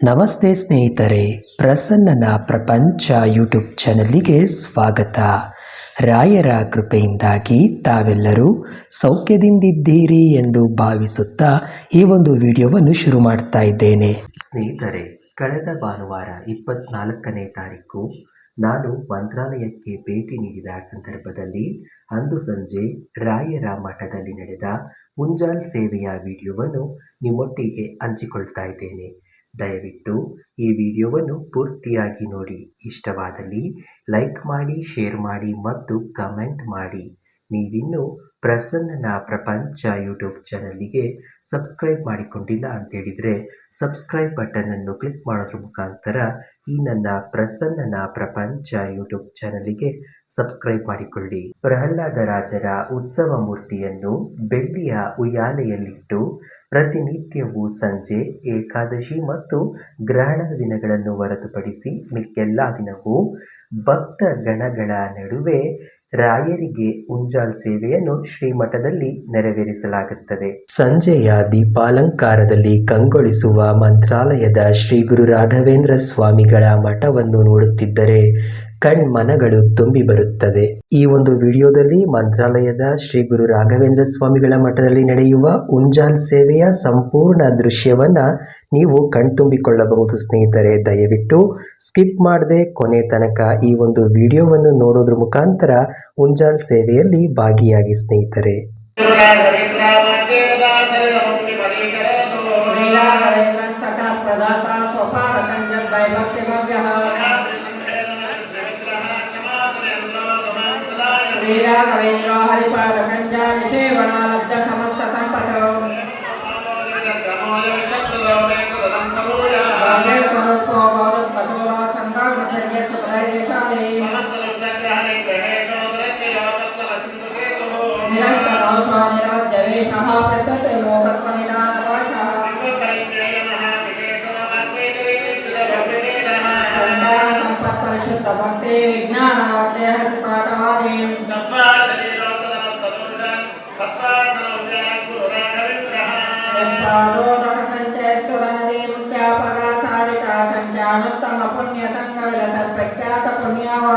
ನಮಸ್ತೆ ಸ್ನೇಹಿತರೆ, ಪ್ರಸನ್ನನ ಪ್ರಪಂಚ ಯೂಟ್ಯೂಬ್ ಚಾನಲ್ಲಿಗೆ ಸ್ವಾಗತ. ರಾಯರ ಕೃಪೆಯಿಂದಾಗಿ ತಾವೆಲ್ಲರೂ ಸೌಖ್ಯದಿಂದಿದ್ದೀರಿ ಎಂದು ಭಾವಿಸುತ್ತಾ ಈ ಒಂದು ವಿಡಿಯೋವನ್ನು ಶುರು ಮಾಡ್ತಾ ಇದ್ದೇನೆ. ಸ್ನೇಹಿತರೆ, ಕಳೆದ ಭಾನುವಾರ ಇಪ್ಪತ್ನಾಲ್ಕನೇ ತಾರೀಕು ನಾನು ಮಂತ್ರಾಲಯಕ್ಕೆ ಭೇಟಿ ನೀಡಿದ ಸಂದರ್ಭದಲ್ಲಿ ಅಂದು ಸಂಜೆ ರಾಯರ ಮಠದಲ್ಲಿ ನಡೆದ ಮುಂಜಾಲ್ ಸೇವೆಯ ವಿಡಿಯೋವನ್ನು ನಿಮ್ಮೊಟ್ಟಿಗೆ ಹಂಚಿಕೊಳ್ತಾ ಇದ್ದೇನೆ. ದಯವಿಟ್ಟು ಈ ವಿಡಿಯೋವನ್ನು ಪೂರ್ತಿಯಾಗಿ ನೋಡಿ. ಇಷ್ಟವಾದಲ್ಲಿ ಲೈಕ್ ಮಾಡಿ, ಶೇರ್ ಮಾಡಿ ಮತ್ತು ಕಮೆಂಟ್ ಮಾಡಿ. ನೀವಿನ್ನೂ ಪ್ರಸನ್ನನ ಪ್ರಪಂಚ ಯೂಟ್ಯೂಬ್ ಚಾನಲ್ಗೆ ಸಬ್ಸ್ಕ್ರೈಬ್ ಮಾಡಿಕೊಂಡಿಲ್ಲ ಅಂತೇಳಿದರೆ ಸಬ್ಸ್ಕ್ರೈಬ್ ಬಟನನ್ನು ಕ್ಲಿಕ್ ಮಾಡೋದ್ರ ಮುಖಾಂತರ ಈ ನನ್ನ ಪ್ರಸನ್ನನ ಪ್ರಪಂಚ ಯೂಟ್ಯೂಬ್ ಚಾನಲಿಗೆ ಸಬ್ಸ್ಕ್ರೈಬ್ ಮಾಡಿಕೊಳ್ಳಿ. ಪ್ರಹ್ಲಾದ ರಾಜರ ಉತ್ಸವ ಮೂರ್ತಿಯನ್ನು ಬೆಳ್ಳಿಯ ಉಯ್ಯಾಲೆಯಲ್ಲಿಟ್ಟು ಪ್ರತಿನಿತ್ಯವೂ ಸಂಜೆ, ಏಕಾದಶಿ ಮತ್ತು ಗ್ರಹಣದ ದಿನಗಳನ್ನು ಹೊರತುಪಡಿಸಿ ಮಿಕ್ಕೆಲ್ಲ ದಿನವೂ ಭಕ್ತ ಗಣಗಳ ನಡುವೆ ರಾಯರಿಗೆ ಉಂಜಾಲ್ ಸೇವೆಯನ್ನು ಶ್ರೀಮಠದಲ್ಲಿ ನೆರವೇರಿಸಲಾಗುತ್ತದೆ. ಸಂಜೆಯ ದೀಪಾಲಂಕಾರದಲ್ಲಿ ಕಂಗೊಳಿಸುವ ಮಂತ್ರಾಲಯದ ಶ್ರೀ ಗುರು ರಾಘವೇಂದ್ರ ಸ್ವಾಮಿಗಳ ಮಠವನ್ನು ನೋಡುತ್ತಿದ್ದರೆ ಕಣ್ಮನಗಳು ತುಂಬಿ ಬರುತ್ತದೆ. ಈ ಒಂದು ವಿಡಿಯೋದಲ್ಲಿ ಮಂತ್ರಾಲಯದ ಶ್ರೀ ಗುರು ರಾಘವೇಂದ್ರ ಸ್ವಾಮಿಗಳ ಮಠದಲ್ಲಿ ನಡೆಯುವ ಉಂಜಾನ್ ಸೇವೆಯ ಸಂಪೂರ್ಣ ದೃಶ್ಯವನ್ನ ನೀವು ಕಣ್ತುಂಬಿಕೊಳ್ಳಬಹುದು ಸ್ನೇಹಿತರೆ. ದಯವಿಟ್ಟು ಸ್ಕಿಪ್ ಮಾಡದೆ ಕೊನೆ ತನಕ ಈ ಒಂದು ವಿಡಿಯೋವನ್ನು ನೋಡೋದ್ರ ಮುಖಾಂತರ ಉಂಜಾನ್ ಸೇವೆಯಲ್ಲಿ ಭಾಗಿಯಾಗಿ ಸ್ನೇಹಿತರೆ. నిరవద్యవేష ప్రత్యతే మోహత్వ నిదానపాశ సంతాన సంపత్ పరిశుద్ధ భక్తి విజ్ఞాన వాక్య హసిపాఠాది పాదోదక సంఖ్యానుత్తమ పుణ్య సంఘ విలస ప్రఖ్యాత పుణ్యవా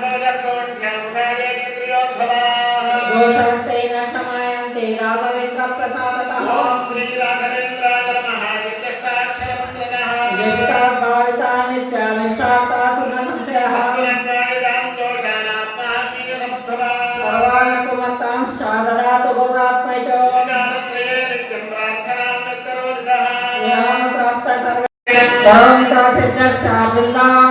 Ambassador sa Abdullah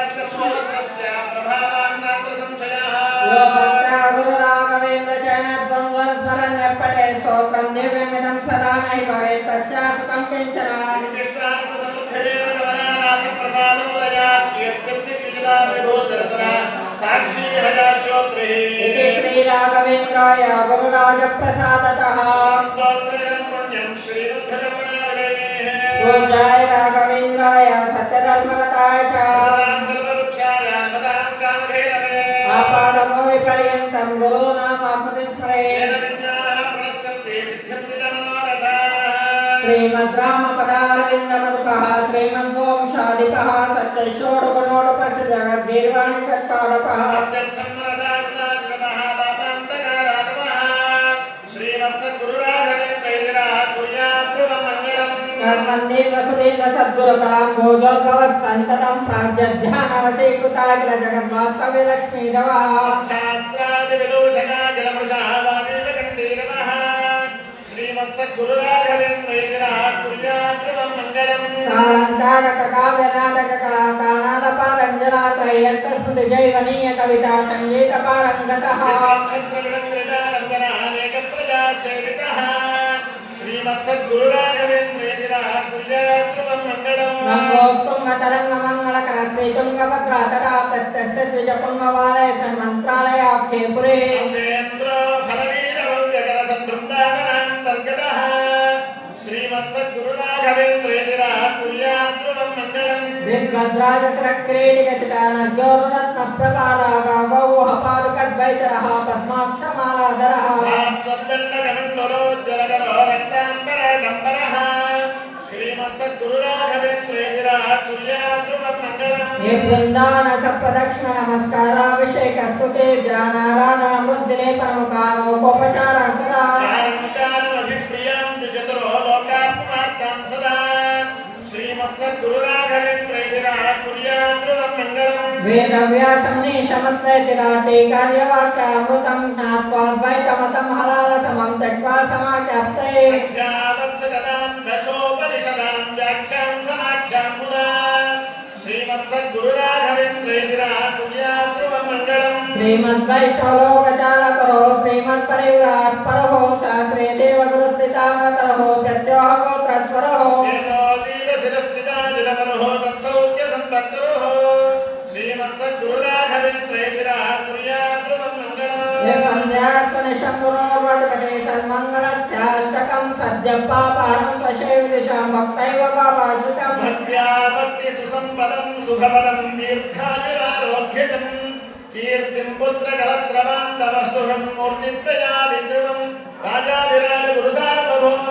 అస్య స్తోత్రస్య ప్రభావాన్నాత్ర సంశయः ఓ భక్త గురు రాఘవేంద్ర చరణద్వంద్వ స్మరణ్యప్పటే స్తోత్రం దివ్యమిదం సదా నై భవేత్ తస్యా సుఖం కించన కీర్తిర్తి పీడా విభూతిరతర సాక్షీ హయాశ్రోత్రి ఇది శ్రీ రాఘవేంద్రాయ గురురాజ ప్రసాదతః స్తోత్రమిదం శ్రీమద్వంశాధిపః సత్యశోడుగుణోడు పక్ష జగద్గీర్వాణి సత్పాదపః కర్మందేంద్ర సుధేంద్ర సద్గురు కరాంభోజోద్భవ సంతతం ప్రాజ్ఞానవసీకృతాఖిల జగద్వాస్తవ్య లక్ష్మీదవ సాలంకారక కావ్య నాటక కళా కానాద పారంజలా త్రయంత స్మృతి జైవనీయ కవిత సంగీత పారంగత. రంగోత్తుంగ తరంగ మంగళకర శ్రీ తుంగభద్ర తటా ప్రత్యస్థ ద్విజ పుంగవాలయ సన్మంత్రాలయాఖ్యే పురే విద్వద్రాజ సరక్రీడి గచిత నర్జోరురత్న ప్రపాలాగా పద్మాక్షమాలాధరః ఏ బృందాన సప్రదక్షిణ నమస్కారాభిషేక స్తుతే ధ్యానారాధన వృద్ధిలేపనముఖానోపచార సదా వేదవ్యాసం నిశమద్వైతిరాటే కార్యవాక్యామృతం జ్ఞాత్వా ద్వైతమతం హలాల సమం త్యక్వా సమాఖ్యాప్తయే శ్రీమద్వైష్ణవలోకచాలకరో శ్రీమత్పరివ్రాట్ పరహో శాస్త్రే దేవగురు శ్రీతామరతరహో ప్రత్యోహ గోత్రస్వరహో సంధ్యాస్వని శంభురోర్వదపదే సన్మంగళస్యాష్టకం సద్యం పాపానం స్వశైవిదిశాం భక్తైవ పాపాశుకం భక్త్యా భక్తి సుసంపదం సుఖపదం దీర్ఘాయురారోగ్యకం కీర్తిం పుత్రగళత్రబాంధవసుహం మూర్తిప్రయాది ధ్రువం రాజాధిరాజ గురు సార్వభౌమ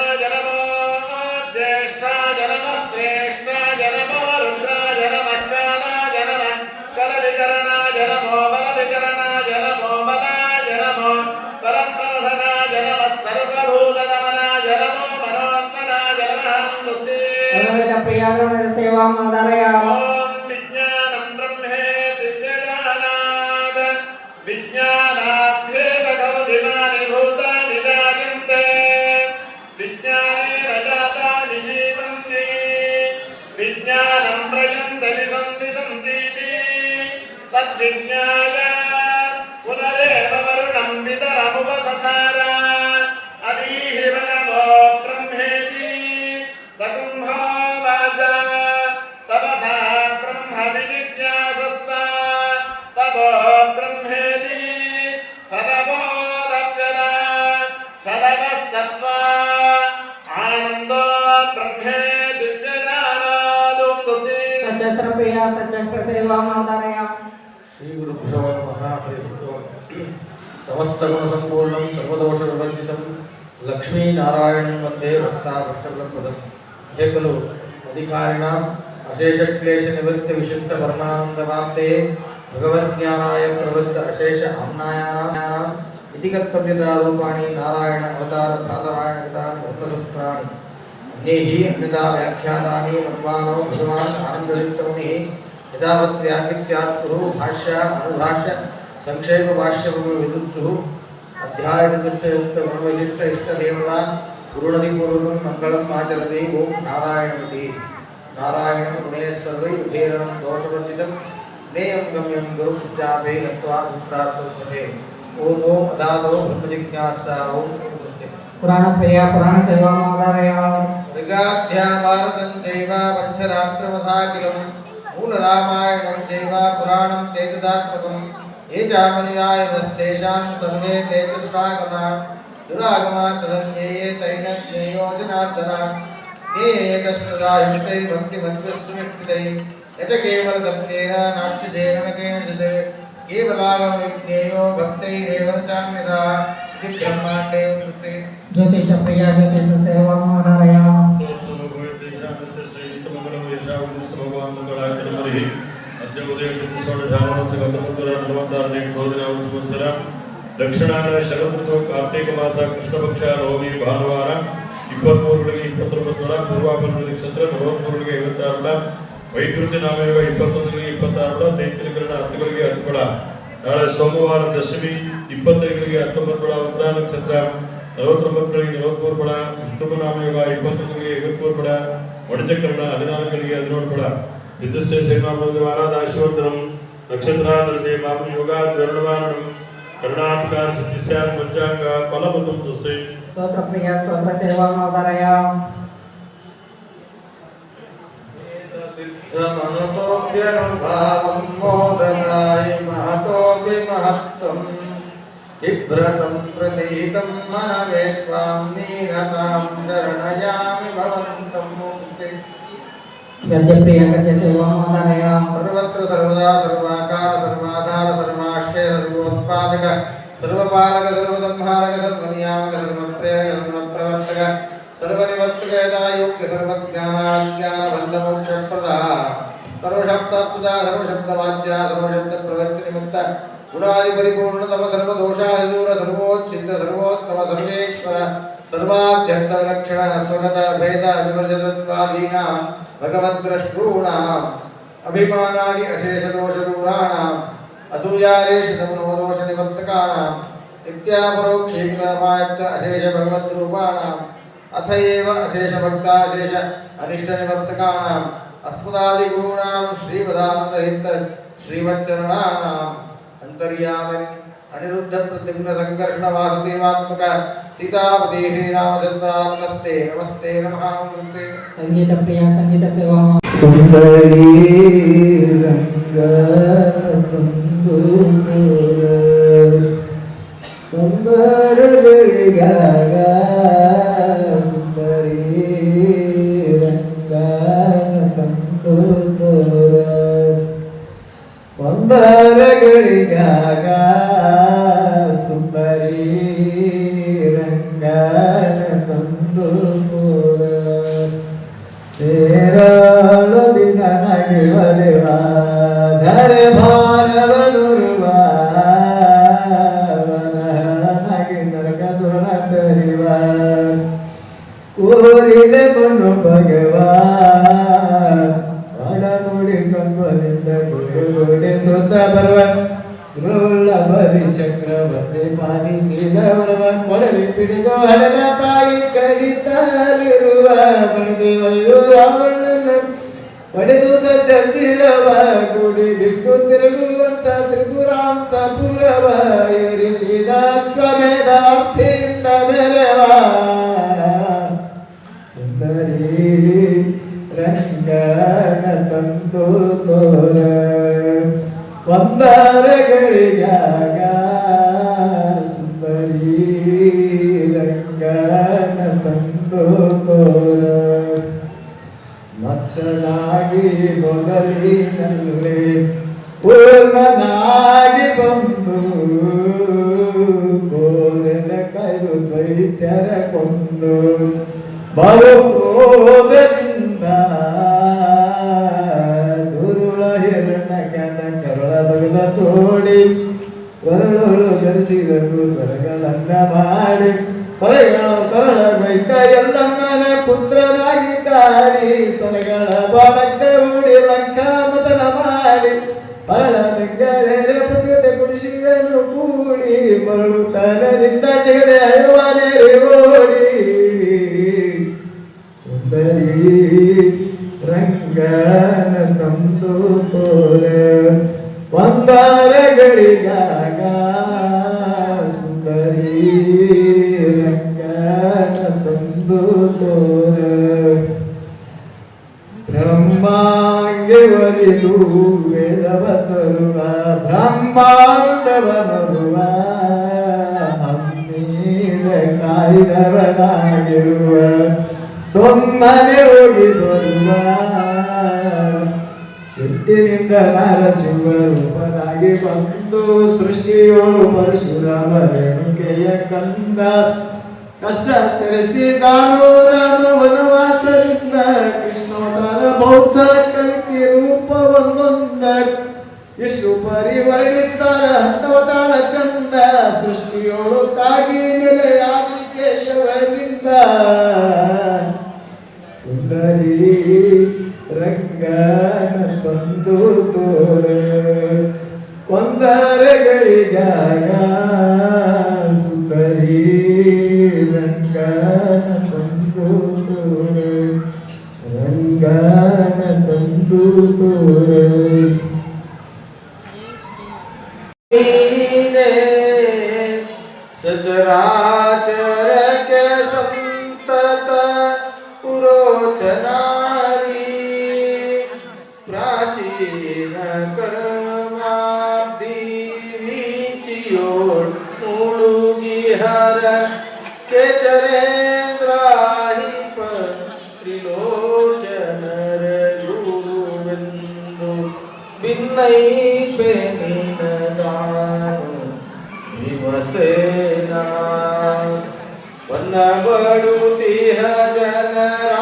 గురువిద ప్రియ గురువిద సేవామోదరయ ఓం విజ్ఞానం బ్రహ్మేతి सर्वपीडा सज्जस्वसेवा समस्तगुणसम्पूर्णं सर्वदोषविवर्जितं लक्ष्मीनारायणं वंदे भक्ताभष्टफलं पदं हे खलु अधिकारिणाम् अशेषक्लेशनिवृत्तिविशिष्टपरमानन्दवाप्ते भगवद्ज्ञानाय प्रवृत्त अशेष अन्नायानां హేకులు నారాయణ అవతార ప్రాతరాయణ బ్రహ్మసూత్రాణి. అన్యైః అన్యదా వ్యాఖ్యానాన్ని మద్వానో భగవాన్ ఆనందయుక్తముని యథావత్ వ్యాఖ్యాతు భాష్య అనుభాష్య సంక్షేమ భాష్యము విదుచ్చు అధ్యాయ దుష్టయుక్త గుణవిశిష్ట ఇష్టదేవత దేవత గురుణది మంగళం ఆచరతి ఓం నారాయణమతి. నారాయణం గుణేశ్వరై విధేరణం దోషవర్జితం నేయం గమ్యం గురు పుష్టాపే నత్వా ओम ओम अदानो ब्रह्म जिज्ञासा ओम पुराण प्रिया पुराण सेवा मोदारया मृगाभ्या भारतं चैव वच्छरात्रवसाकिलं मूलरामायणं चैव पुराणं चैतदात्मकं ये चामनुयायिनस्तेषां सर्वे ते च सुरागमा दुरागमा तदं ये ये तैनज्ञयोजनासना ये एकस्तदायुक्तै भक्तिमन्त्रस्वयुक्तै यच केवलदत्तेन नाच्यजेन न केनचित् ज्योतिष प्रिया ज्योतिष सेवा धारयाम ದಕ್ಷಿಣಾನ ಶರಋತು ಕಾರ್ತೀಕ ಮಾಸ ಕೃಷ್ಣ ಪಕ್ಷ ನವಮಿ ಭಾನುವಾರ ಇಪ್ಪತ್ಮೂರರಿಗೆ ಇಪ್ಪತ್ತೊಂಬತ್ತು ಪೂರ್ವಾಪರ ನಕ್ಷತ್ರ ನಲವತ್ಮೂರರಿಗೆ ಐವತ್ತಾರರ ವೈದ್ಯುತಿ ನಾಮಯೋಗ ಇಪ್ಪತ್ತೊಂದು ಇಪ್ಪತ್ತಾರರ ದೈತ್ರಿಕರನ್ನ ಹತ್ತುಗಳಿಗೆ ಅರ್ಪಣ ನಾಳೆ ಸೋಮವಾರ ದಶಮಿ ಇಪ್ಪತ್ತೈದರಿಗೆ ಹತ್ತೊಂಬತ್ತು ಉತ್ತರ ನಕ್ಷತ್ರ ನಲವತ್ತೊಂಬತ್ತರಿಗೆ ನಲವತ್ಮೂರು ಪಡ ವಿಷ್ಣುನಾಮ ಯೋಗ ಇಪ್ಪತ್ತೊಂದರಿಗೆ ಐವತ್ಮೂರು ಪಡ ಒಡಜಕರಣ ಹದಿನಾಲ್ಕರಿಗೆ ಹದಿನೇಳು ಪಡ ವಿದ್ಯುತ್ ಶೇಷನಾಮರಾಧಾಶ್ವರ್ಧನಂ ನಕ್ಷತ್ರಾಧೃತೆ ಮಾಮ ಯೋಗ ಧರಣವಾರಣಂ ಕರ್ಣಾಟಕ ಸತ್ಯಸ್ಯಾತ್ ಪಂಚಾಂಗ ಫಲ ಮತ್ತು ಸ್ತೋತ್ರ ಪ್ರಿಯ ಸ್ತೋತ್ರ ಸೇವಾ ಮಾತಾರಯ రమణుతోప్యనుభావం మోదనాయ మహతోపి మహత్వం బిభ్రతం ప్రతీతం మనమే త్వాం నీరతాం శరణయామి భవంతం ముక్తి సర్వత్ర సర్వదా సర్వాకార సర్వాధార సర్వాశ్రయ సర్వోత్పాదక సర్వపాలక సర్వసంహారక సర్వనియామక సర్వప్రేరక సర్వప్రవర్తక सर्वनिवत्सुकेदायोग्यधर्मज्ञानाज्ञानबन्धमोक्षप्रदा सर्वशब्दपूजा सर्वशब्दवाच्या, सर्वशब्दप्रवृत्तिनिमित्त गुणादिपरिपूर्णतम सर्वदोषादिदूरधर्मोच्छिद्ध सर्वोत्तम सर्वेश्वर सर्वाद्यन्तलक्षणः स्वगत भेद विभजतत्वादीनां भगवद्द्रष्टॄणाम् अभिमानादि अशेषदोषदूराणाम् असूयारेषतमनोदोषनिवर्तकानाम् नित्यापरोक्षीकरमायत्त अशेषभगवद्रूपाणाम् अथ अशेषभक्ता शेष अनिष्टनिवर्तकानाम् अस्मदादिगुरूणां श्रीपदानन्दहित श्रीवच्चरणानाम् अन्तर्यामिन् अनिरुद्धप्रतिम्नसङ्कर्षणवासुदेवात्मक सीतापति श्रीरामचन्द्रान्नस्ते नमस्ते नमः सङ्गीतप्रिया सङ्गीतसेवा सुन्दरीरङ्गतन्दुन्दरवेगा ಪಡೆದು ಶಶಿರವ ಶಿರವ ಗುಡಿ ಬಿಟ್ಟು ತಿರುಗುವಂತ ತ್ರಿಪುರಾಂತ ಪುರವ ಇರಿಸಿದ ಅಶ್ವಮೇಧಾರ್ಥಿಯಿಂದ ಮೆರವ ಸುಂದರಿ ರಂಗನ ತಂದು ತೋರ ಒಂದರಗಳಿಗಾಗ ಸುಂದರಿ ಮೊದಲಿನಲ್ಲೇ ಪೂರ್ಣನಾಗಿ ಬಂದು ಕೋರಿನ ಕೈದು ದೈತ್ಯರಗೊಂಡು ಬಹುಕೋದದಿಂದ ಸುರುಳ ಹಿರಣಗನ ಕರುಳ ಬಗಲ ತೋಡಿ ವರಳುಳು ಧರಿಸಿದರು ಸ್ವರಗಳನ್ನ ಬ್ರಹ್ಮಾಂಗೆ ಒಲಿದು ವೇದವ ತರುವ ಬ್ರಹ್ಮಾಂಡವ ಬರುವ ಹಮ್ಮಿದ ಕಾಯ್ದವನಾಗಿರುವ ಸೊಮ್ಮನೆ ಹೋಗಿ ಬರುವ ಹುಟ್ಟಿನಿಂದ ನರಸಿಂಹ ರೂಪನಾಗಿ ಬಂದು ಸೃಷ್ಟಿಯೋಳು ಪರಶುರಾಮ ರೇಣುಕೆಯ ಕಂದ ಕಷ್ಟ ತರಿಸಿದಾನು ರಾಮ ವನವಾಸದಿಂದ ಕೃಷ್ಣೋದರ ಬೌದ್ಧ ಕವಿತೆ ರೂಪ ಒಂದೊಂದ ಎಷ್ಟು ಪರಿವರ್ಣಿಸ್ತಾರ ಹತ್ತವತಾರ ಚಂದ, ಸೃಷ್ಟಿಯೋಳು ತಾಗಿ ನೆಲೆಯಾದಿ ಕೇಶವನಿಂದ ಸುಂದರಿ ರಂಗನ ತಂದು ತ್ರಿಲೋಚನರ ಗುರುವೆಂದು ಭಿನ್ನೈಪೆ ನಿನ ನಾನು ದಿವಸೇನ ಬಡುತಿಹ ಜನರ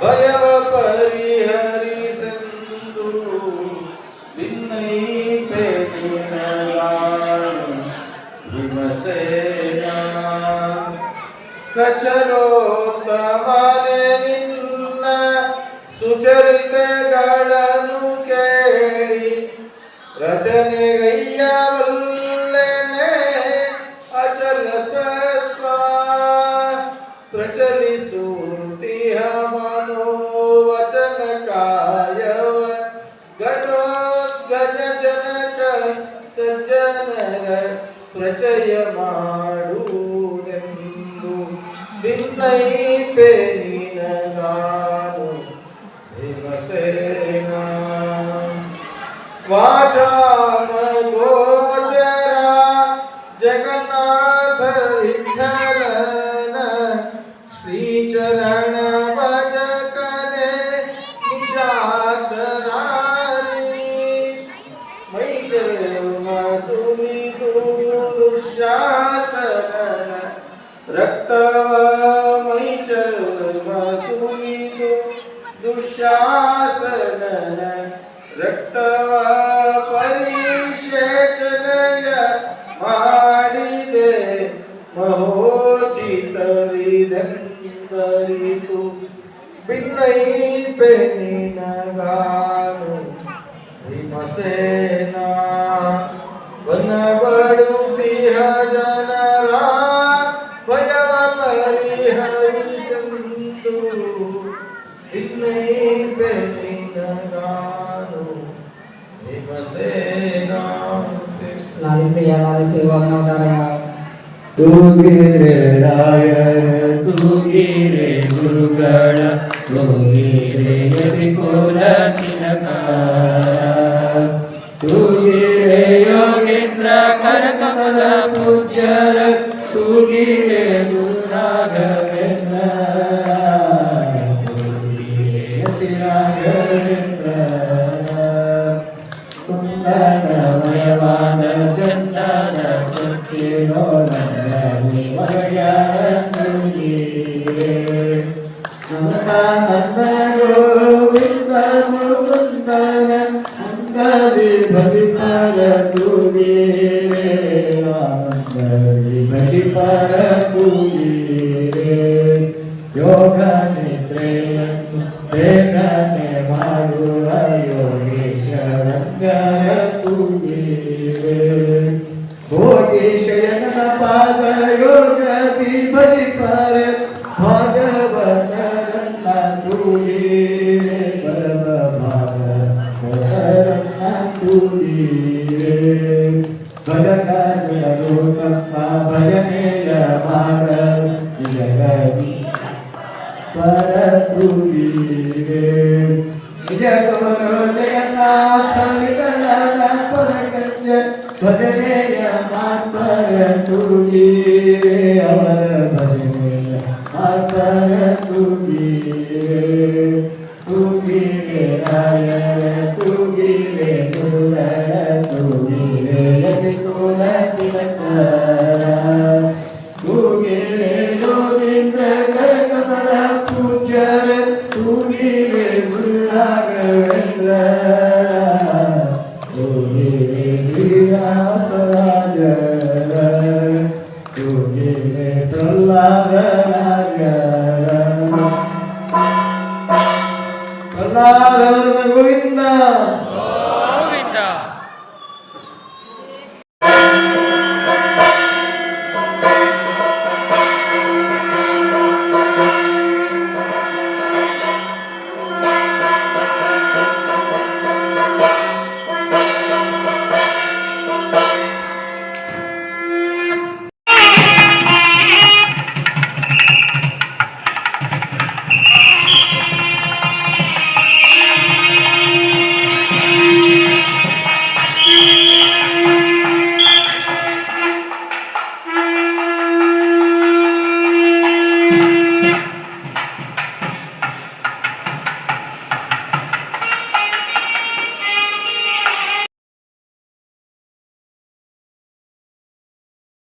ಭಯವ ಪರಿಹರಿಸಂದು ಭಿನ್ನೈಪೆ ನಿನ ನಾನು ದಿವಸೇನ ಕಚರೋ ತಮನ ಚರಿತೆಗಳನ್ನು ಕೇಳಿ ರಚನೆಗೈಯವಲ್ಲೆನೆ ಅಚಲ ಸ್ವತ್ವ ಪ್ರಚಲಿಸುತ್ತಿಹ ಮನೋವಚನಕಾಯವ ಘಟೋದ್ಗಜ ಜನಕ ಸಜ್ಜನರ ಪ್ರಚಯ ಮಾಡುವುದೆಂದು ನಿನ್ನೈ ಪೇ தூகிரே ராயன தூகிரே குருகள தூகிரே யதி கோல திலகார தூகிரே யோகேந்திர கர கமல பூஜர